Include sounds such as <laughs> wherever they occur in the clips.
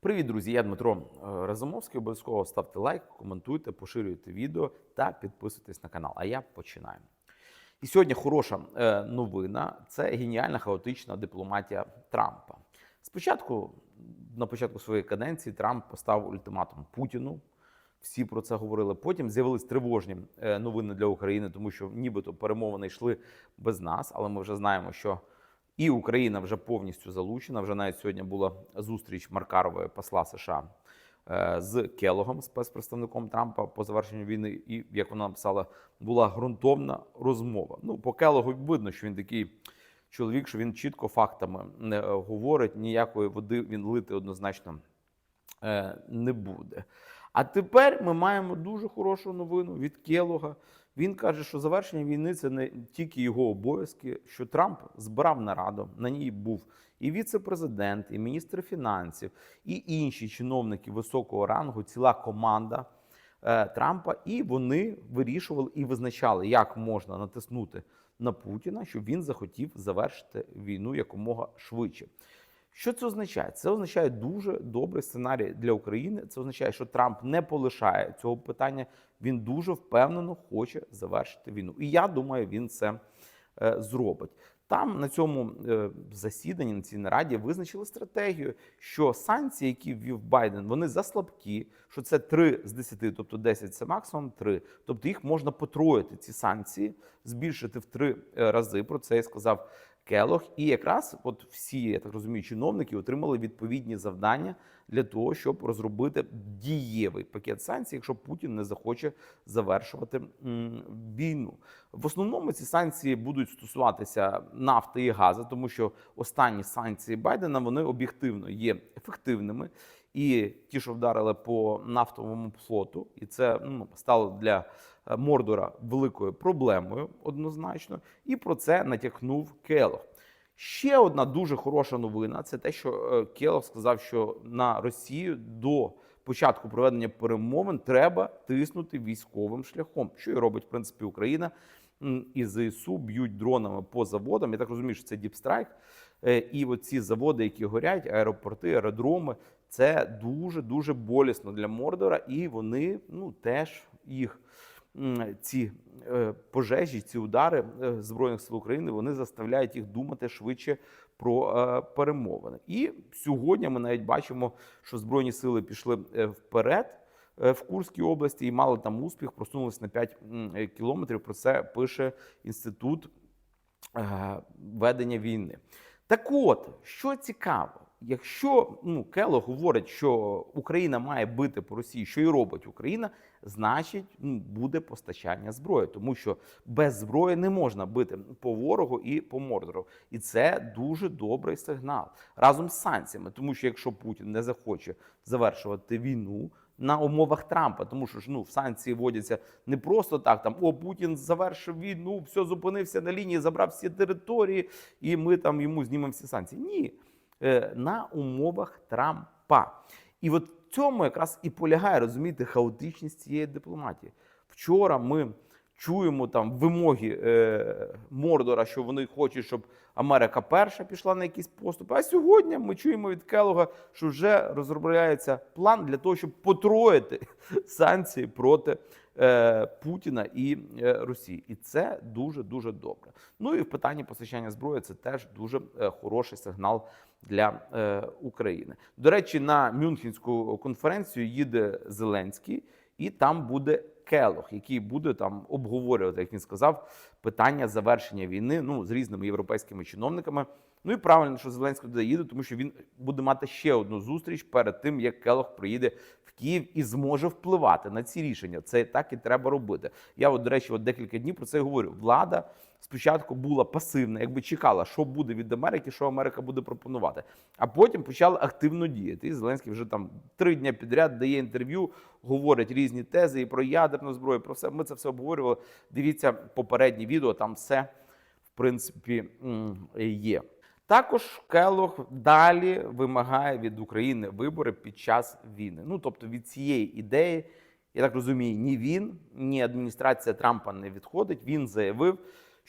Привіт, друзі! Я Дмитро е, Разумовський. Обов'язково ставте лайк, коментуйте, поширюйте відео та підписуйтесь на канал. А я починаю. І сьогодні хороша е, новина це геніальна хаотична дипломатія Трампа. Спочатку, на початку своєї каденції, Трамп поставив ультиматум Путіну. Всі про це говорили. Потім з'явились тривожні е, новини для України, тому що нібито перемовини йшли без нас, але ми вже знаємо, що і Україна вже повністю залучена. Вже навіть сьогодні була зустріч Маркарової посла США е, з Келогом, спецпредставником Трампа по завершенню війни. І як вона написала, була ґрунтовна розмова. Ну, по Келогу видно, що він такий чоловік, що він чітко фактами не говорить. Ніякої води він лити однозначно е, не буде. А тепер ми маємо дуже хорошу новину від Келога. Він каже, що завершення війни це не тільки його обов'язки, що Трамп збирав нараду. На ній був і віце-президент, і міністр фінансів, і інші чиновники високого рангу, ціла команда е, Трампа. І вони вирішували і визначали, як можна натиснути на Путіна, щоб він захотів завершити війну якомога швидше. Що це означає? Це означає дуже добрий сценарій для України. Це означає, що Трамп не полишає цього питання. Він дуже впевнено хоче завершити війну. І я думаю, він це е, зробить. Там на цьому е, засіданні на цій нараді визначили стратегію, що санкції, які ввів Байден, вони заслабкі, що це 3 з 10, тобто 10 – це максимум 3. Тобто їх можна потроїти, ці санкції, збільшити в 3 рази. Про це я сказав Келох. І якраз от всі, я так розумію, чиновники отримали відповідні завдання для того, щоб розробити дієвий пакет санкцій, якщо Путін не захоче завершувати війну. В основному ці санкції будуть стосуватися нафти і газу, тому що останні санкції Байдена вони об'єктивно є ефективними. І ті, що вдарили по нафтовому флоту, і це ну, стало для е, Мордора великою проблемою однозначно. І про це натякнув Келох. Ще одна дуже хороша новина це те, що е, Келох сказав, що на Росію до початку проведення перемовин треба тиснути військовим шляхом, що і робить в принципі Україна. І ЗСУ б'ють дронами по заводам. Я так розумію, що це діпстрайк. Е, І оці заводи, які горять, аеропорти, аеродроми, це дуже дуже болісно для Мордора, і вони ну теж їх ці е, пожежі, ці удари е, збройних сил України вони заставляють їх думати швидше про перемовини. І сьогодні ми навіть бачимо, що збройні сили пішли вперед. В Курській області і мали там успіх, просунулися на 5 е, кілометрів. Про це пише інститут ведення війни. Так от, що цікаво, якщо ну, Кело говорить, що Україна має бити по Росії, що і робить Україна, значить ну, буде постачання зброї, тому що без зброї не можна бити по ворогу і по мордору. І це дуже добрий сигнал разом з санкціями, тому що якщо Путін не захоче завершувати війну. На умовах Трампа, тому що ж ну санкції вводяться не просто так. Там о Путін завершив війну, все зупинився на лінії, забрав всі території, і ми там йому знімемо всі санкції. Ні, е, на умовах Трампа. І от в цьому якраз і полягає розумієте, хаотичність цієї дипломатії. Вчора ми чуємо там вимоги е, Мордора, що вони хочуть, щоб Америка перша пішла на якісь поступи. А сьогодні ми чуємо від Келога, що вже розробляється план для того, щоб потроїти <laughs> санкції проти е, Путіна і е, Росії. І це дуже дуже добре. Ну і в питанні постачання зброї це теж дуже е, хороший сигнал для е, України. До речі, на Мюнхенську конференцію їде Зеленський, і там буде Келох, який буде там обговорювати, як він сказав, питання завершення війни ну з різними європейськими чиновниками. Ну і правильно, що Зеленський туди їде, тому що він буде мати ще одну зустріч перед тим, як Келох приїде в Київ і зможе впливати на ці рішення. Це так і треба робити. Я, от, до речі, от декілька днів про це говорю. Влада спочатку була пасивна, якби чекала, що буде від Америки, що Америка буде пропонувати. А потім почала активно діяти. І Зеленський вже там три дні підряд дає інтерв'ю, говорить різні тези і про ядерну зброю. Про все ми це все обговорювали. Дивіться попередні відео, там все в принципі є. Також Келох далі вимагає від України вибори під час війни. Ну тобто від цієї ідеї, я так розумію, ні він, ні адміністрація Трампа не відходить. Він заявив,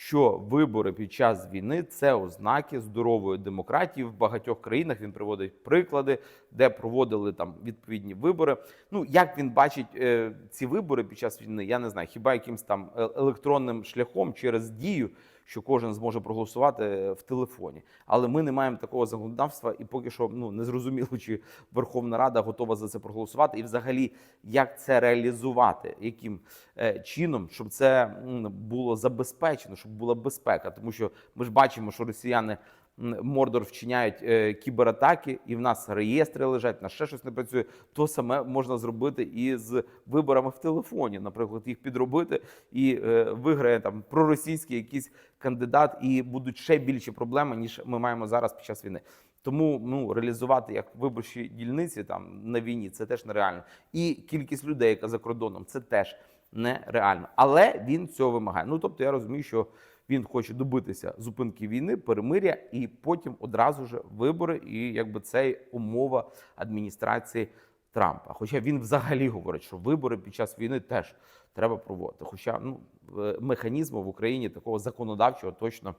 що вибори під час війни це ознаки здорової демократії в багатьох країнах. Він приводить приклади, де проводили там відповідні вибори. Ну як він бачить е, ці вибори під час війни, я не знаю, хіба якимсь там е- електронним шляхом через дію, що кожен зможе проголосувати е, в телефоні. Але ми не маємо такого законодавства, і поки що ну не зрозуміло, чи Верховна Рада готова за це проголосувати, і взагалі як це реалізувати, яким е, чином, щоб це було забезпечено, щоб була безпека, тому що ми ж бачимо, що росіяни. Мордор вчиняють е, кібератаки, і в нас реєстри лежать, в нас ще щось не працює. То саме можна зробити і з виборами в телефоні. Наприклад, їх підробити і е, виграє там проросійський якийсь кандидат, і будуть ще більші проблеми ніж ми маємо зараз під час війни. Тому ну реалізувати як виборчі дільниці там на війні це теж нереально. І кількість людей, яка за кордоном, це теж нереально. Але він цього вимагає. Ну тобто я розумію, що він хоче добитися зупинки війни, перемиря, і потім одразу ж вибори, і якби це умова адміністрації Трампа. Хоча він взагалі говорить, що вибори під час війни теж треба проводити. Хоча ну е, механізму в Україні такого законодавчого точно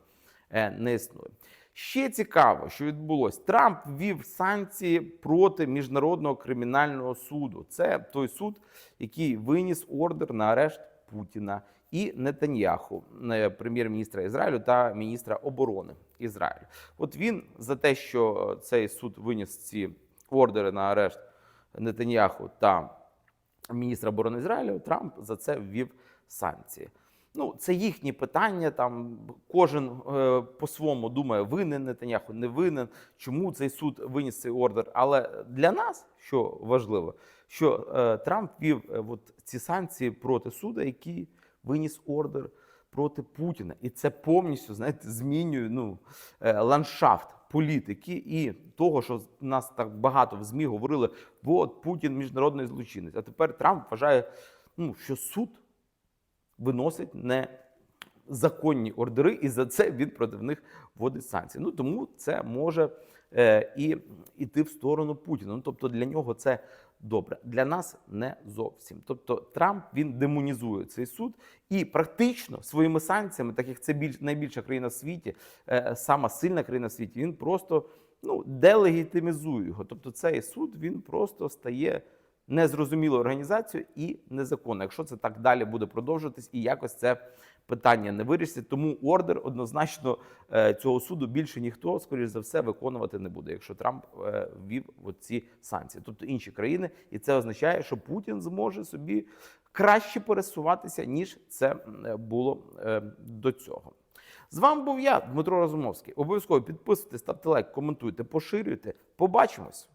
е, не існує. Ще цікаво, що відбулось. Трамп ввів санкції проти міжнародного кримінального суду. Це той суд, який виніс ордер на арешт Путіна і Нетаньяху, е, прем'єр-міністра Ізраїлю та міністра оборони Ізраїлю. От він за те, що е, цей суд виніс ці ордери на арешт Нетаньяху та міністра оборони Ізраїлю, Трамп за це ввів санкції. Ну, це їхні питання. Там кожен е, по-своєму думає, винен Нетаньяху, не винен. Чому цей суд виніс цей ордер? Але для нас що важливо, що е, Трамп ввів е, от ці санкції проти суда, який виніс ордер проти Путіна, і це повністю знаєте змінює ну е, ландшафт політики і того, що нас так багато в змі говорили: от Путін міжнародний злочинець. А тепер Трамп вважає, ну що суд виносить незаконні ордери, і за це він проти них вводить санкції. Ну тому це може і іти в сторону Путіна. Ну тобто для нього це добре. Для нас не зовсім. Тобто Трамп він демонізує цей суд і практично своїми санкціями, так як це більш найбільша країна в світі, е, сама сильна країна в світі, він просто ну делегітимізує його. Тобто цей суд він просто стає незрозумілою організацією і незаконно, якщо це так далі буде продовжуватись, і якось це питання не вирішиться. Тому ордер однозначно е, цього суду більше ніхто, скоріш за все, виконувати не буде, якщо Трамп е, ввів ці санкції, тобто інші країни, і це означає, що Путін зможе собі краще пересуватися ніж це було е, до цього. З вами був я, Дмитро Разумовський. Обов'язково підписуйтесь, ставте лайк, коментуйте, поширюйте. Побачимось.